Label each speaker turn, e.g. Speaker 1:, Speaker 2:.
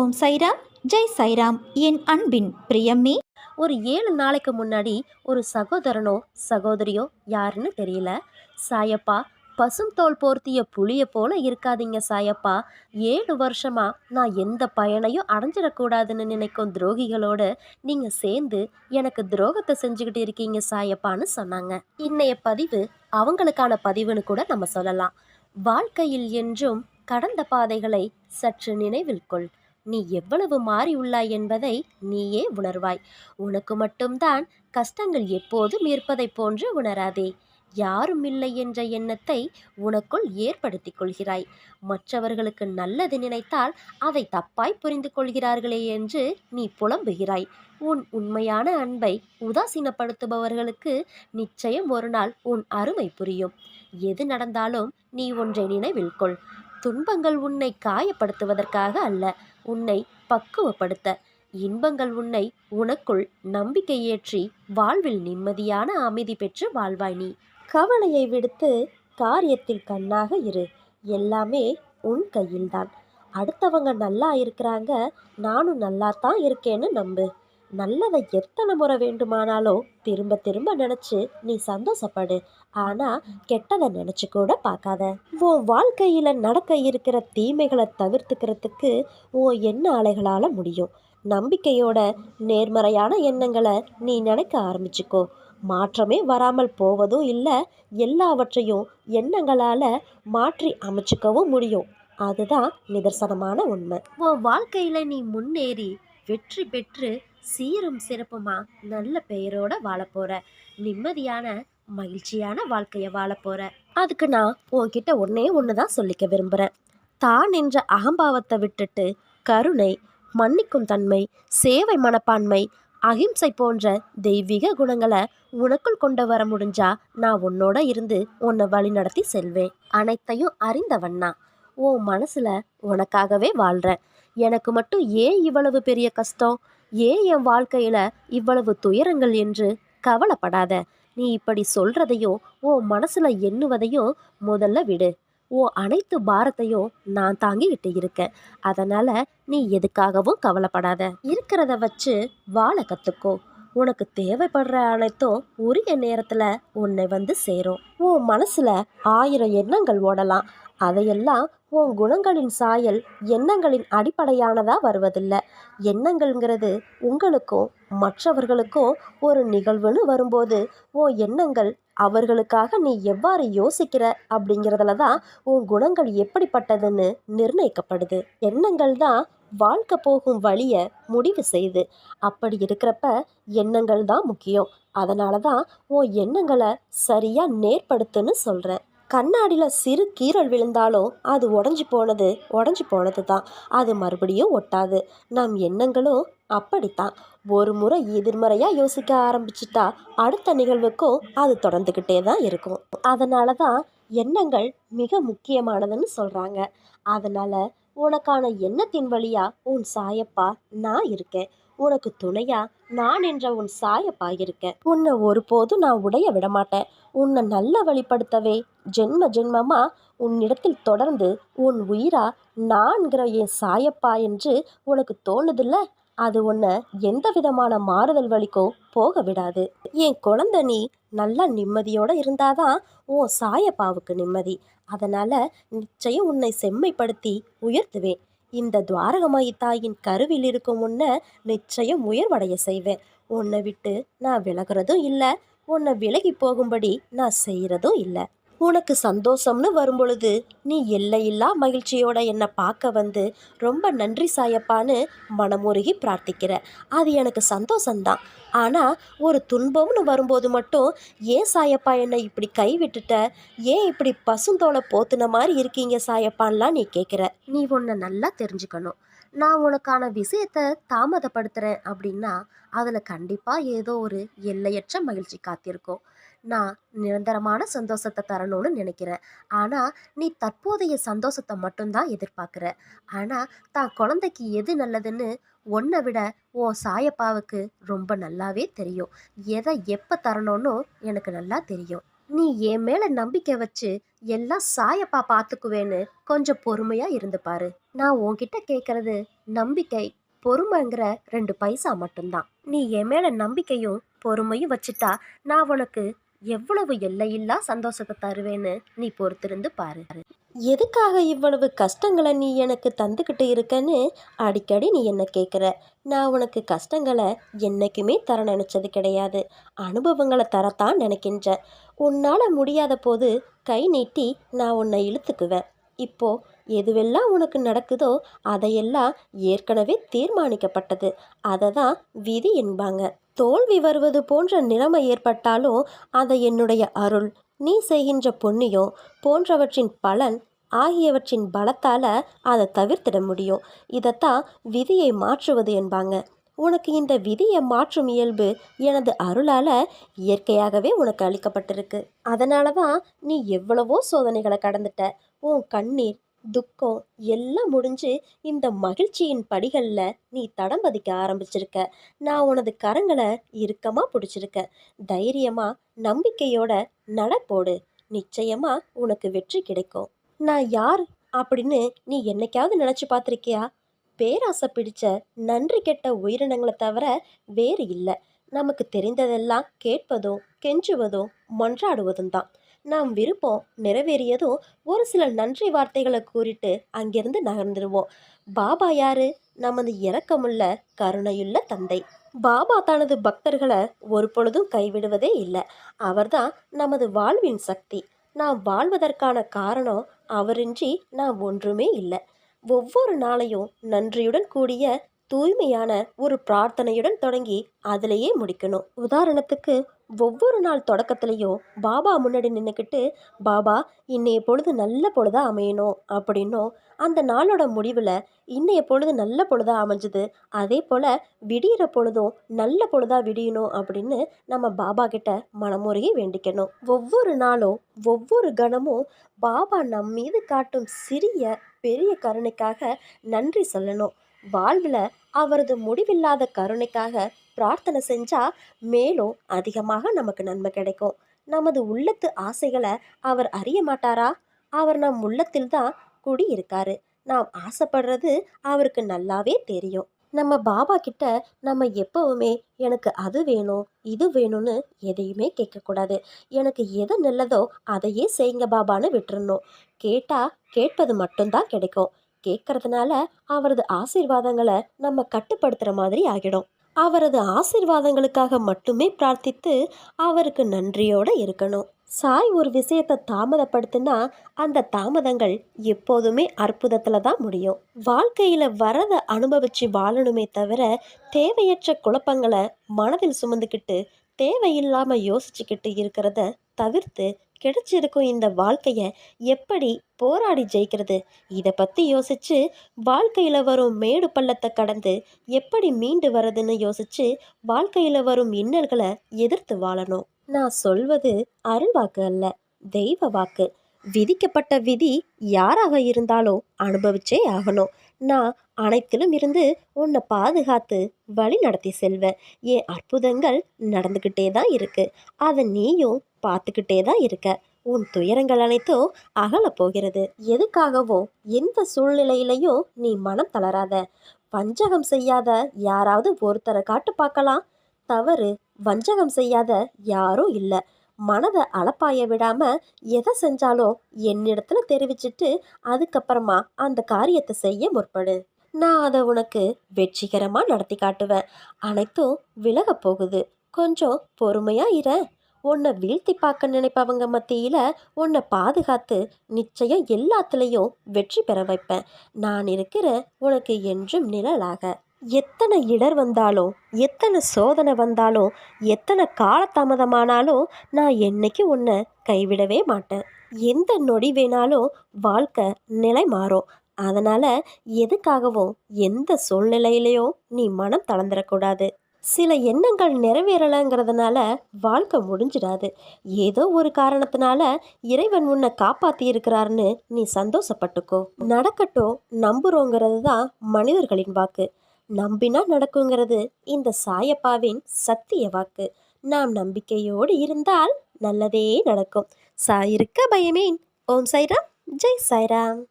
Speaker 1: ஓம் சைராம் ஜெய் சைராம். என் அன்பின் பிரியம்மே
Speaker 2: ஒரு ஏழு நாளைக்கு முன்னாடி ஒரு சகோதரனோ சகோதரியோ யாருன்னு தெரியல. சாயப்பா பசும் தோல் போர்த்திய புளியை போல இருக்காதீங்க சாயப்பா. ஏழு வருஷமா நான் எந்த பயனையும் அடைஞ்சிடக்கூடாதுன்னு நினைக்கும் துரோகிகளோடு நீங்கள் சேர்ந்து எனக்கு துரோகத்தை செஞ்சுக்கிட்டு இருக்கீங்க சாயப்பான்னு சொன்னாங்க. இன்னைய பதிவு அவங்களுக்கான பதிவுன்னு கூட நம்ம சொல்லலாம். வாழ்க்கையில் என்றும் கடந்த பாதைகளை சற்று நினைவில் கொள். நீ எவ்வளவு மாறியுள்ளாய் என்பதை நீயே உணர்வாய். உனக்கு மட்டும்தான் கஷ்டங்கள் எப்போதும் இருப்பதைப் போன்று உணராதே. யாரும் இல்லை என்ற எண்ணத்தை உனக்குள் ஏற்படுத்திக் கொள்கிறாய். மற்றவர்களுக்கு நல்லது நினைத்தால் அதை தப்பாய் புரிந்து கொள்கிறார்களே என்று நீ புலம்புகிறாய். உன் உண்மையான அன்பை உதாசீனப்படுத்துபவர்களுக்கு நிச்சயம் ஒரு நாள் உன் அருமை புரியும். எது நடந்தாலும் நீ ஒன்றை நினைவில் கொள். துன்பங்கள் உன்னை காயப்படுத்துவதற்காக அல்ல உன்னை பக்குவப்படுத்த. இன்பங்கள் உன்னை உனக்குள் நம்பிக்கை ஏற்றி வாழ்வில் நிம்மதியான அமைதி பெற்று வாழ்வாய் நீ. கவலையை விடுத்து காரியத்தில் கண்ணாக இரு. எல்லாமே உன் கையில்தான். அடுத்தவங்க நல்லா இருக்கிறாங்க நானும் நல்லா தான் இருக்கேன்னு நம்பு. நல்லதை எத்தனை முறை வேண்டுமானாலும் திரும்ப திரும்ப நினச்சி நீ சந்தோஷப்படு. ஆனால் கெட்டதை நினச்சி கூட பார்க்காத. உன் வாழ்க்கையில் நடக்க இருக்கிற தீமைகளை தவிர்த்துக்கிறதுக்கு உன் எண்ண அலைகளால் முடியும். நம்பிக்கையோட நேர்மறையான எண்ணங்களை நீ நினைக்க ஆரம்பிச்சுக்கோ. மாற்றமே வராமல் போவதும் இல்லை எல்லாவற்றையும் எண்ணங்களால் மாற்றி அமைச்சுக்கவும் முடியும். அதுதான் நிதர்சனமான உண்மை. உன் வாழ்க்கையில் நீ முன்னேறி வெற்றி பெற்று சீரும் சிறப்புமா? நல்ல பெயரோட வாழப் நிம்மதியான மகிழ்ச்சியான வாழ்க்கையை வாழப் அதுக்கு நான் உன்கிட்ட ஒன்னே ஒன்று தான் சொல்லிக்க விரும்புகிறேன் தான் என்ற அகம்பாவத்தை விட்டுட்டு கருணை மன்னிக்கும் தன்மை சேவை மனப்பான்மை அகிம்சை போன்ற தெய்வீக குணங்களை உனக்குள் கொண்டு வர முடிஞ்சா நான் உன்னோட இருந்து உன்னை வழி நடத்தி செல்வேன். அனைத்தையும் அறிந்தவன்னா உன் மனசுல உனக்காகவே வாழ்றேன். எனக்கு மட்டும் ஏன் இவ்வளவு பெரிய கஷ்டம்? ஏன் என் வாழ்க்கையில இவ்வளவு துயரங்கள் என்று கவலைப்படாத. நீ இப்படி சொல்றதையும் ஓ மனசுல எண்ணுவதையும் முதல்ல விடு. ஓ அனைத்து பாரத்தையும் நான் தாங்கிக்கிட்டு இருக்கேன். அதனால நீ எதுக்காகவும் கவலைப்படாத. இருக்கிறத வச்சு வாழ கத்துக்கோ. உனக்கு தேவைப்படுற அனைத்தும் உரிய நேரத்துல உன்னை வந்து சேரும். உன் மனசுல ஆயிரம் எண்ணங்கள் ஓடலாம். அதையெல்லாம் உன் குணங்களின் சாயல் எண்ணங்களின் அடிப்படையானதா வருவதில்லை. எண்ணங்கள்ங்கிறது உங்களுக்கும் மற்றவர்களுக்கும் ஒரு நிகழ்வுன்னு வரும்போது உன் எண்ணங்கள் அவர்களுக்காக நீ எவ்வாறு யோசிக்கிற அப்படிங்கிறதுல தான் உன் குணங்கள் எப்படிப்பட்டதுன்னு நிர்ணயிக்கப்படுது. எண்ணங்கள் தான் வாழ்க்கை போகும் வழியை முடிவு செய்து. அப்படி இருக்கிறப்ப எண்ணங்கள் தான் முக்கியம். அதனால தான் உன் எண்ணங்களை சரியாக நேர்படுத்துன்னு சொல்கிறேன் கண்ணாடியில் சிறு கீறல் விழுந்தாலும் அது உடஞ்சி போனது உடஞ்சி போனது தான் அது மறுபடியும் ஒட்டாது. நம் எண்ணங்களும் அப்படித்தான். ஒரு முறை எதிர்மறையாக யோசிக்க ஆரம்பிச்சிட்டா அடுத்த நிகழ்வுக்கும் அது தொடர்ந்துக்கிட்டே தான் இருக்கும். அதனால தான் எண்ணங்கள் மிக முக்கியமானதுன்னு சொல்கிறாங்க அதனால் உனக்கான எண்ணத்தின் வழியாக உன் சாயப்பா நான் இருக்கேன். உனக்கு துணையா நான் என்ற உன் சாயப்பா இருக்கேன். உன்னை ஒருபோதும் நான் உடைய விடமாட்டேன். உன்னை நல்ல வழிப்படுத்தவே ஜென்ம ஜென்மமா உன்னிடத்தில் தொடர்ந்து உன் உயிரா நான்கிற என் சாயப்பா என்று உனக்கு தோணுதில்ல? அது உன்னை எந்த விதமான மாறுதல் வழிக்கோ போக விடாது. என் குழந்தை நீ நல்லா நிம்மதியோட இருந்தாதான் உன் சாயப்பாவுக்கு நிம்மதி. அதனால நிச்சயம் உன்னை செம்மைப்படுத்தி உயர்த்துவேன். இந்த துவாரகமாயி தாயின் கருவில் இருக்கும் உன்னை நிச்சயம் உயர்வடைய செய்வேன். உன்னை விட்டு நான் விலகிறதும் இல்லை உன்னை விலகி போகும்படி நான் செய்கிறதும் இல்லை. உனக்கு சந்தோஷம்னு வரும்பொழுது நீ எல்லையில்லா மகிழ்ச்சியோட என்னை பார்க்க வந்து ரொம்ப நன்றி சாயப்பான்னு மனமுருகி பிரார்த்திக்கிற. அது எனக்கு சந்தோஷந்தான் ஆனால் ஒரு துன்பம்னு வரும்போது மட்டும் ஏன் சாயப்பா என்னை இப்படி கை விட்டுட்ட ஏன் இப்படி பசுந்தோலை போத்துன மாதிரி இருக்கீங்க சாயப்பான்லாம் நீ கேட்குற நீ உன்னை நல்லா தெரிஞ்சுக்கணும். நான் உனக்கான விஷயத்த தாமதப்படுத்துகிறேன் அப்படின்னா அதில் கண்டிப்பாக ஏதோ ஒரு எல்லையற்ற மகிழ்ச்சி காத்திருக்கோம். நான் நிரந்தரமான சந்தோஷத்தை தரணும்னு நினைக்கிறேன். ஆனால் நீ தற்போதைய சந்தோஷத்தை மட்டும்தான் எதிர்பார்க்குற. ஆனால் தான் குழந்தைக்கு எது நல்லதுன்னு உன்னை விட உன் சாயப்பாவுக்கு ரொம்ப நல்லாவே தெரியும். எதை எப்போ தரணும்னு எனக்கு நல்லா தெரியும். நீ என் மேலே நம்பிக்கை வச்சு எல்லாம் சாயப்பா பார்த்துக்குவேன்னு கொஞ்சம் பொறுமையாக இருந்து பாரு. நான் உன்கிட்ட கேட்குறது நம்பிக்கை பொறுமைங்கிற ரெண்டு பைசா மட்டும்தான். நீ என் மேலே நம்பிக்கையும் பொறுமையும் வச்சுட்டா நான் உனக்கு எவ்வளவு எல்லையில்லா சந்தோஷத்தை தருவேன்னு நீ பொறுத்திருந்து பாரு. எதுக்காக இவ்வளவு கஷ்டங்களை நீ எனக்கு தந்துக்கிட்டு இருக்கன்னு அடிக்கடி நீ என்ன கேட்குற நான் உனக்கு கஷ்டங்களை என்றைக்குமே தர நினச்சது கிடையாது. அனுபவங்களை தரத்தான் நினைக்கின்றேன். உன்னால் முடியாத போது கை நீட்டி நான் உன்னை இழுத்துக்குவேன். இப்போ எதுவெல்லாம் உனக்கு நடக்குதோ அதையெல்லாம் ஏற்கனவே தீர்மானிக்கப்பட்டது. அதை தான் விதி என்பாங்க. தோல்வி வருவது போன்ற நிலைமை ஏற்பட்டாலும் அதை என்னுடைய அருள். நீ செய்கின்ற புண்ணியம் போன்றவற்றின் பலன் ஆகியவற்றின் பலத்தால் அதை தவிர்த்திட முடியும். இதைத்தான் விதியை மாற்றுவது என்பாங்க. உனக்கு இந்த விதியை மாற்றும் இயல்பு எனது அருளால் இயற்கையாகவே உனக்கு அளிக்கப்பட்டிருக்கு. அதனால தான் நீ எவ்வளவோ சோதனைகளை கடந்துட்ட. உன் கண்ணீர் துக்கம் எல்லாம் முடிஞ்சு இந்த மகிழ்ச்சியின் படிகளில் நீ தடம் பதிக்க ஆரம்பிச்சிருக்க. நான் உனது கரங்களை இறுக்கமாக பிடிச்சிருக்க. தைரியமாக நம்பிக்கையோட நடப்போடு நிச்சயமாக உனக்கு வெற்றி கிடைக்கும். நான் யார் அப்படின்னு நீ என்னைக்காவது நினச்சி பார்த்துருக்கியா? பேராசை பிடிச்ச நன்றி கெட்ட உயிரினங்களை தவிர வேறு இல்லை. நமக்கு தெரிந்ததெல்லாம் கேட்பதும் கெஞ்சுவதும் மன்றாடுவதும் தான். நாம் விருப்பம் நிறைவேறியதும் ஒரு சில நன்றி வார்த்தைகளை கூறிட்டு அங்கிருந்து நகர்ந்துருவோம். பாபா யாரு? நமது இரக்கமுள்ள கருணையுள்ள தந்தை. பாபா தனது பக்தர்களை ஒரு பொழுதும் கைவிடுவதே இல்லை. அவர்தான் நமது வாழ்வின் சக்தி. நாம் வாழ்வதற்கான காரணம் அவரின்றி நாம் ஒன்றுமே இல்லை. ஒவ்வொரு நாளையும் நன்றியுடன் கூடிய தூய்மையான ஒரு பிரார்த்தனையுடன் தொடங்கி அதிலேயே முடிக்கணும். உதாரணத்துக்கு ஒவ்வொரு நாள் தொடக்கத்துலேயும் பாபா முன்னாடி நின்றுக்கிட்டு பாபா இன்னைய பொழுது நல்ல பொழுதாக அமையணும் அப்படின்னும். அந்த நாளோட முடிவில் இன்னைய பொழுது நல்ல பொழுதாக அமைஞ்சுது. அதே போல் விடியிற பொழுதும் நல்ல பொழுதாக விடியணும் அப்படின்னு நம்ம பாபா கிட்ட மனமுறையை வேண்டிக்கணும். ஒவ்வொரு நாளும் ஒவ்வொரு கணமும் பாபா நம் மீது காட்டும் சிறிய பெரிய கருணைக்காக நன்றி சொல்லணும். வாழ்வில் அவரது முடிவில்லாத கருணைக்காக பிரார்த்தனை செஞ்சா மேலும் அதிகமாக நமக்கு நன்மை கிடைக்கும். நமது உள்ளத்து ஆசைகளை அவர் அறிய மாட்டாரா? அவர் நம் உள்ளத்தில் தான் குடியிருக்காரு. நாம் ஆசைப்படுறது அவருக்கு நல்லாவே தெரியும். நம்ம பாபா கிட்ட நம்ம எப்பவுமே எனக்கு அது வேணும் இது வேணும்னு எதையுமே கேட்கக்கூடாது. எனக்கு எது நல்லதோ அதையே செய்யுங்க பாபான்னு விட்டுறணும். கேட்டால் கேட்பது மட்டும்தான் கிடைக்கும். கேட்கறதுனால அவரது ஆசீர்வாதங்களை நம்ம கட்டுப்படுத்துகிற மாதிரி ஆகிடும். அவரது ஆசீர்வாதங்களுக்காக மட்டுமே பிரார்த்தித்து அவருக்கு நன்றியோடு இருக்கணும். சாய் ஒரு விஷயத்தை தாமதப்படுத்தினா அந்த தாமதங்கள் எப்போதுமே அற்புதத்தில் தான் முடியும். வாழ்க்கையில் வரதை அனுபவிச்சு வாழணுமே தவிர தேவையற்ற குழப்பங்களை மனதில் சுமந்துக்கிட்டு தேவையில்லாமல் யோசிச்சுக்கிட்டு இருக்கிறத தவிர்த்து கிடைச்சிருக்கும் இந்த வாழ்க்கையை எப்படி போராடி ஜெயிக்கிறது? இதை பற்றி யோசிச்சு வாழ்க்கையில் வரும் மேடு பள்ளத்தை கடந்து எப்படி மீண்டு வர்றதுன்னு யோசிச்சு வாழ்க்கையில் வரும் இன்னல்களை எதிர்த்து வாழணும். நான் சொல்வது அருள் வாக்கு அல்ல தெய்வ வாக்கு. விதிக்கப்பட்ட விதி யாராக இருந்தாலும் அனுபவிச்சே ஆகணும். நான் அனைத்திலும் இருந்து உன்னை பாதுகாத்து வழி நடத்தி செல்வேன். என் அற்புதங்கள் நடந்துக்கிட்டே தான் இருக்கு. அதை நீயும் பார்த்துக்கிட்டே தான் இருக்க. உன் துயரங்கள் அனைத்தும் அகலப் போகிறது. எதுக்காகவோ எந்த சூழ்நிலையிலையும் நீ மனம் தளராத. வஞ்சகம் செய்யாத யாராவது ஒருத்தரை காட்டு பார்க்கலாம். தவறு வஞ்சகம் செய்யாத யாரும் இல்லை. மனதை அளப்பாய விடாம எதை செஞ்சாலும் என்னிடத்துல தெரிவிச்சிட்டு அதுக்கப்புறமா அந்த காரியத்தை செய்ய முற்படு. நான் அதை உனக்கு வெற்றிகரமா நடத்தி காட்டுவேன். அனைத்தும் விலக போகுது. கொஞ்சம் பொறுமையா இரு. உன்னை வீழ்த்தி பார்க்க நினைப்பவங்க மத்தியில் உன்னை பாதுகாத்து நிச்சயம் எல்லாத்துலேயும் வெற்றி பெற வைப்பேன். நான் இருக்கிற உனக்கு என்றும் நிழலாக. எத்தனை இடர் வந்தாலும் எத்தனை சோதனை வந்தாலும் எத்தனை காலதாமதமானாலும் நான் என்னைக்கு உன்னை கைவிடவே மாட்டேன். எந்த நொடி வேணாலும் வாழ்க்கை நிலை மாறும். அதனால் எதுக்காகவும் எந்த சூழ்நிலையிலையும் நீ மனம் தளர்ந்துடக்கூடாது. சில எண்ணங்கள் நிறைவேறலைங்கிறதுனால வாழ்க்கை முடிஞ்சிடாது. ஏதோ ஒரு காரணத்தினால இறைவன் உன்னை காப்பாற்றி இருக்கிறாருன்னு நீ சந்தோஷப்பட்டுக்கோ. நடக்கட்டும் நம்புறோங்கிறது தான் மனிதர்களின் வாக்கு. நம்பினா நடக்குங்கிறது இந்த சாயப்பாவின் சத்திய வாக்கு. நாம் நம்பிக்கையோடு இருந்தால் நல்லதே நடக்கும். சாயிருக்க பயமேன். ஓம் சாய்ராம். ஜெய் சாய்ராம்.